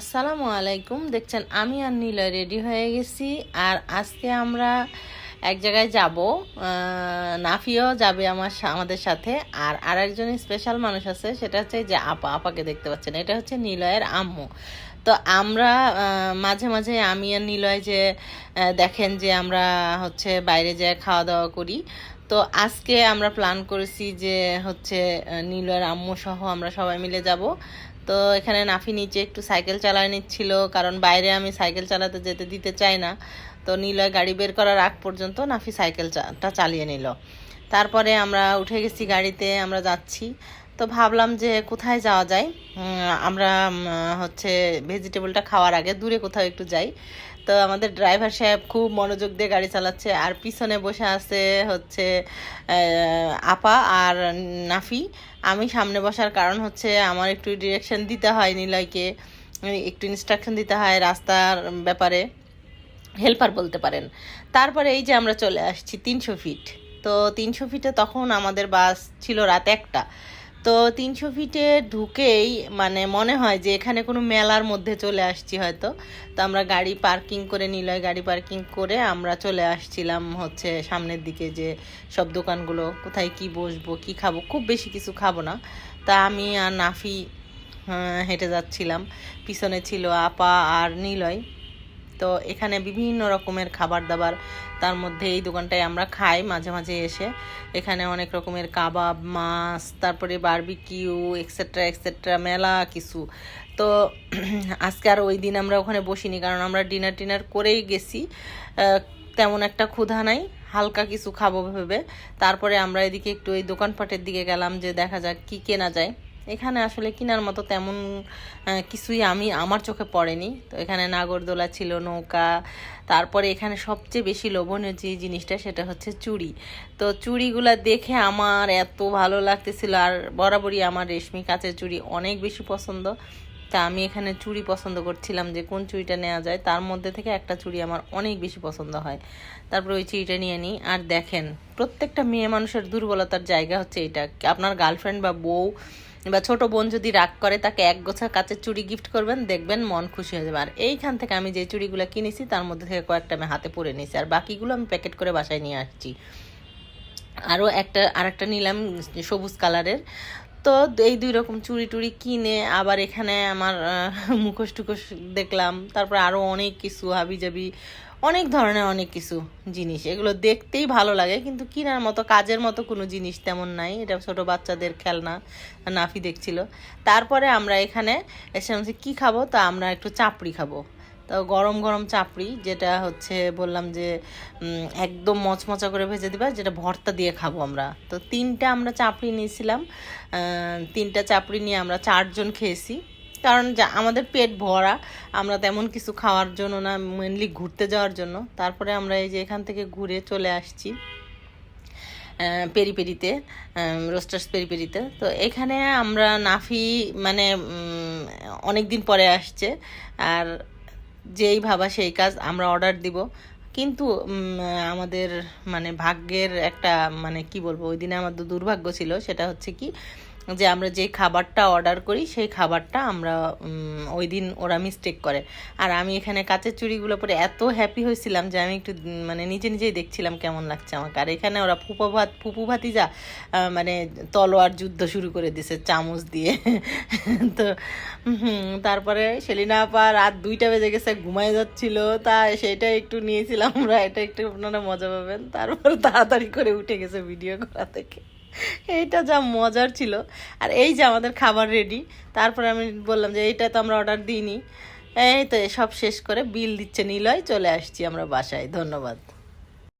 আসসালামু আলাইকুম। দেখছেন, আমি আর নীলয় রেডি হয়ে গেছি। আর আজকে আমরা এক জায়গায় যাব। নাফিও যাবে আমার আমাদের সাথে। আর আর আরেকজন স্পেশাল মানুষ আছে, সেটা হচ্ছে যে আপা, আপাকে দেখতে পাচ্ছেন। এটা হচ্ছে নিলয়ের আম্মু। তো আমরা মাঝে মাঝে আমি আর নিলয় যে দেখেন যে আমরা হচ্ছে বাইরে যেয়ে খাওয়া দাওয়া করি। তো আজকে আমরা প্ল্যান করেছি যে হচ্ছে নীল আর আম্মু সহ আমরা সবাই মিলে যাব। তো এখানে নাফি নিচে একটু সাইকেল চালায় নিচ্ছিল, কারণ বাইরে আমি সাইকেল চালাতে যেতে দিতে চাই না। তো নিলয় গাড়ি বের করার আগ পর্যন্ত নাফি সাইকেলটা চালিয়ে নিল। তারপরে আমরা উঠে গেছি গাড়িতে, আমরা যাচ্ছি। তো ভাবলাম যে কোথায় যাওয়া যায়? আমরা হচ্ছে ভেজিটেবলটা খাওয়ার আগে দূরে কোথাও একটু যাই। তো আমাদের ড্রাইভার সাহেব খুব মনোযোগ দিয়ে গাড়ি চালাচ্ছে আর পিছনে বসে আছে হচ্ছে আপা আর নাফি। আমি সামনে বসার কারণ হচ্ছে আমার একটু ডিরেকশন দিতে হয় নিলয়কে একটু ইনস্ট্রাকশন দিতে হয় রাস্তার ব্যাপারে। হেল্পার বলতে পারেন। তারপরে এই যে আমরা চলে আসছি তিনশো ফিট তো তিনশো ফিটে তখন আমাদের বাস ছিল রাত একটা। তো তিনশো ফিটে ঢুকেই মানে মনে হয় যে এখানে কোনো মেলার মধ্যে চলে আসছি হয়তো। তো আমরা গাড়ি পার্কিং করে, নিলয় গাড়ি পার্কিং করে আমরা চলে আসছিলাম হচ্ছে সামনের দিকে যে সব দোকানগুলো, কোথায় কি বসবো, কি খাব, খুব বেশি কিছু খাব না। তা আমি আর নাফি হেঁটে যাচ্ছিলাম। পিছনে ছিল আপা আর নিলয়। তো এখানে বিভিন্ন রকমের খাবার দাবার তার মধ্যে এই দোকানটায় আমরা খাই মাঝে মাঝে এসে। এখানে অনেক রকমের কাবাব, মাছ, তারপরে বারবিকিউ এক্সেট্রা এক্সেট্রা মেলা কিছু। তো আজকে আর ওই দিন আমরা ওখানে বসিনি, কারণ আমরা ডিনার টিনার করেই গেছি। তেমন একটা ক্ষুধা নাই, হালকা কিছু খাব ভেবে। তারপরে আমরা এদিকে একটু এই দোকানপাটের দিকে গেলাম যে দেখা যাক কি কেনা যায়। এখানে আসলে কেনার মতো তেমন কিছুই আমি, আমার চোখে পড়েনি। তো এখানে নাগরদোলা ছিল, নৌকা, তারপরে এখানে সবচেয়ে বেশি লোভনীয় যে জিনিসটা সেটা হচ্ছে চুড়ি। তো চুড়িগুলো দেখে আমার এত ভালো লাগতেছিল, আর বরাবরই আমার রেশমি কাচের চুড়ি অনেক বেশি পছন্দ। তা আমি এখানে চুড়ি পছন্দ করছিলাম যে কোন চুড়িটা নেওয়া যায়, তার মধ্যে থেকে একটা চুড়ি আমার অনেক বেশি পছন্দ হয়। তারপরে ওই চুড়িটা নিয়ে নিই। আর দেখেন, প্রত্যেকটা মেয়ে মানুষের দুর্বলতার জায়গা হচ্ছে এটা। আপনার গার্লফ্রেন্ড বা বউ বা ছোট বোন যদি রাগ করে, তাকে এক গোছা কাচের চুড়ি গিফট করবেন, দেখবেন মন খুশি হয়ে যাবে। আর এইখান থেকে আমি যে চুড়িগুলো কিনেছি, তার মধ্যে থেকে কয়েকটা আমি হাতে পরে নিয়েছি। আর বাকিগুলো আমি প্যাকেট করে বাসায় নিয়ে আসছি। আরও একটা আর একটা নিলাম সবুজ কালারের তো এই দুই রকম চুরি টুরি কিনে আবার এখানে আমার মুখোশ টুখোশ দেখলাম। তারপর আরও অনেক কিছু হাবি জাবি অনেক ধরনের অনেক কিছু জিনিস। এগুলো দেখতেই ভালো লাগে, কিন্তু কেনার মতো, কাজের মতো কোনো জিনিস তেমন নাই। এটা ছোট বাচ্চাদের খেলনা, নাফি দেখছিল। তারপরে আমরা এখানে এসে কী খাব? তা আমরা একটু চাপড়ি খাব। তো গরম গরম চাপড়ি, যেটা হচ্ছে বললাম যে একদম মচমচা করে ভেজে দিবা, যেটা ভর্তা দিয়ে খাব আমরা। তো তিনটা আমরা চাপড়ি নিয়েছিলাম তিনটা চাপড়ি নিয়ে আমরা চারজন খেয়েছি। কারণ যা, আমাদের পেট ভরা, আমরা তেমন কিছু খাওয়ার জন্য না মেনলি ঘুরতে যাওয়ার জন্য। তারপরে আমরা এই যে এখান থেকে ঘুরে চলে আসছি পেরি পেরিতে রোস্টার্স পেরি পেরিতে। তো এখানে আমরা নাফি মানে অনেক দিন পরে আসছে। আর যেই ভাবা সেই কাজ আমরা অর্ডার দিব। কিন্তু আমাদের মানে ভাগ্যের একটা মানে কি বলব, ওই দিনে আমাদের দুর্ভাগ্য ছিল, সেটা হচ্ছে কি যে আমরা যে খাবারটা অর্ডার করি, সেই খাবারটা আমরা ওই দিন ওরা মিস্টেক করে। আর আমি এখানে কাঁচের চুড়িগুলো পরে এত হ্যাপি হয়েছিলাম যে আমি একটু মানে নিজে নিজেই দেখছিলাম কেমন লাগছে আমাকে। আর এখানে ওরা ফুপো ভাত, ফুপু ভাতিজা মানে তলোয়ার যুদ্ধ শুরু করে দিছে চামচ দিয়ে। তো তারপরে সেলিনা আপা রাত দুইটা বেজে গেছে, ঘুমায় যাচ্ছিল। তা সেটা একটু নিয়েছিলাম আমরা, এটা একটু আপনারা মজা পাবেন। তারপর তাড়াতাড়ি করে উঠে গেছে ভিডিও করা থেকে। এইটা যা মজার ছিল। আর এই যে আমাদের খাবার রেডি তারপরে আমি বললাম যে এইটা তো আমরা অর্ডার দিইনি। এই তো সব শেষ করে বিল দিচ্ছে নিলয়, চলে আসছি আমরা বাসায়। ধন্যবাদ।